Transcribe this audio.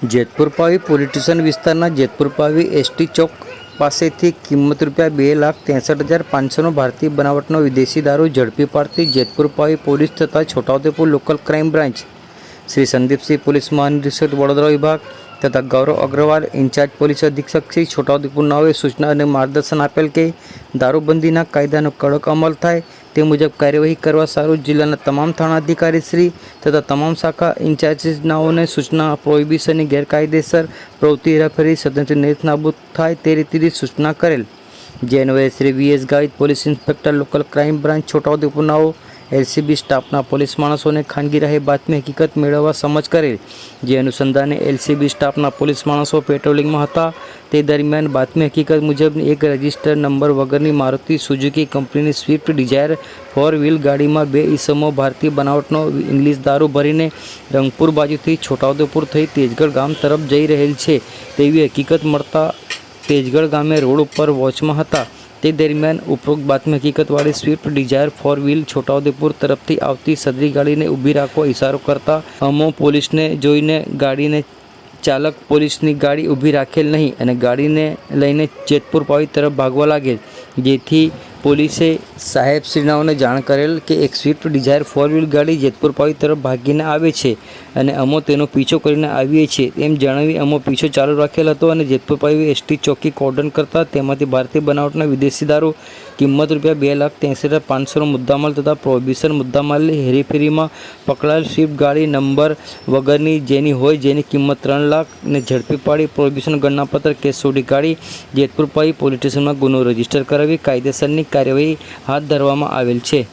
Jetpur Pavi police station વિસ્તારના Jetpur Pavi ST ચોક પાસેથી કિંમત રૂપિયા બે લાખ ત્રેસઠ હજાર પાંચસોનો ભારતીય બનાવટનો વિદેશી દારૂ ઝડપી પાડતી જેતપુર પાવી પોલીસ તથા Chhota Udepur local crime branch. Shri Sandeepsinh police મહાનિરીક્ષક Vadodara વિભાગ તથા ગૌરવ અગ્રવાલ ઇન્ચાર્જ પોલીસ અધિક્ષક શ્રી છોટાઉદેપુર નાવે સૂચના અને માર્ગદર્શન આપેલ કે દારૂબંધીના કાયદાનો કડક અમલ થાય તે મુજબ કાર્યવાહી કરવા સારું જિલ્લાના તમામ થાણા અધિકારી શ્રી તથા તમામ શાખા ઇન્ચાર્જનાઓને સૂચના પ્રોહિબિશનની ગેરકાયદેસર પ્રવૃત્તિ હેરાફેરી સદનથી નેતનાબૂદ થાય તે રીતની સૂચના કરેલ. જે અન્વયે Shri VS Gavit police inspector local crime branch છોટાઉદેપુરનાઓ LCB સ્ટાફના પોલીસ માણસોને ખાનગી રાહે બાતમી હકીકત મેળવવા સમજ કરેલ. જે અનુસંધાને એલસીબી સ્ટાફના પોલીસ માણસો પેટ્રોલિંગમાં હતા. તે દરમિયાન બાતમી હકીકત મુજબની એક રજિસ્ટર નંબર વગરની મારુતિ સુઝુકી કંપનીની સ્વિફ્ટ ડિઝાયર ફોર વ્હીલ ગાડીમાં બે ઈસમો ભારતીય બનાવટનો ઇંગ્લિશ દારૂ ભરીને રંગપુર બાજુથી છોટાઉદેપુર થઈ તેજગઢ ગામ તરફ જઈ રહેલ છે. તેવી હકીકત મળતા તેજગઢ ગામે રોડ ઉપર વોચમાં હતા. તે દરમિયાન ઉપરોક્ત બાતમી હકીકતવાળી Swift Dzire four wheel Chhota Udepur તરફથી આવતી સદરી ગાડીને ઊભી રાખવા ઇશારો કરતા અમો પોલીસને જોઈને ગાડીને ચાલક પોલીસની ગાડી ઊભી રાખેલ નહીં અને ગાડીને લઈને જેતપુર પાવી તરફ ભાગવા લાગેલ, જેથી પોલીસે સાહેબ શ્રીનાઓને જાણ કરેલ કે એક સ્વિફ્ટ ડિઝાયર ફોર વ્હીલ ગાડી જેતપુર પાવી તરફ ભાગીને આવે છે અને અમો તેનો પીછો કરીને આવીએ છીએ. એમ જણાવી અમો પીછો ચાલુ રાખેલ હતો અને જેતપુર પાવી એસટી ચોકી કોર્ડન કરતા તેમાંથી ભારતીય બનાવટના વિદેશી દારૂ કિંમત રૂપિયા બે લાખ ત્યાંસી હજાર પાંચસોનો મુદ્દામાલ તથા પ્રોહિબિશન મુદ્દામાલની હેરીફેરીમાં પકડાયેલ સ્વિફ્ટ ગાડી નંબર વગરની જેની હોય જેની કિંમત ત્રણ લાખ ને ઝડપી પાડી પ્રોહિબિશન ગણનાપત્ર કેસ છોડી કાઢી. જેતપુર પાવી પોલીસ સ્ટેશનમાં ગુનો રજિસ્ટર કરાવી કાયદેસરની કાર્યવાહી હાથ ધરવામાં આવેલ છે.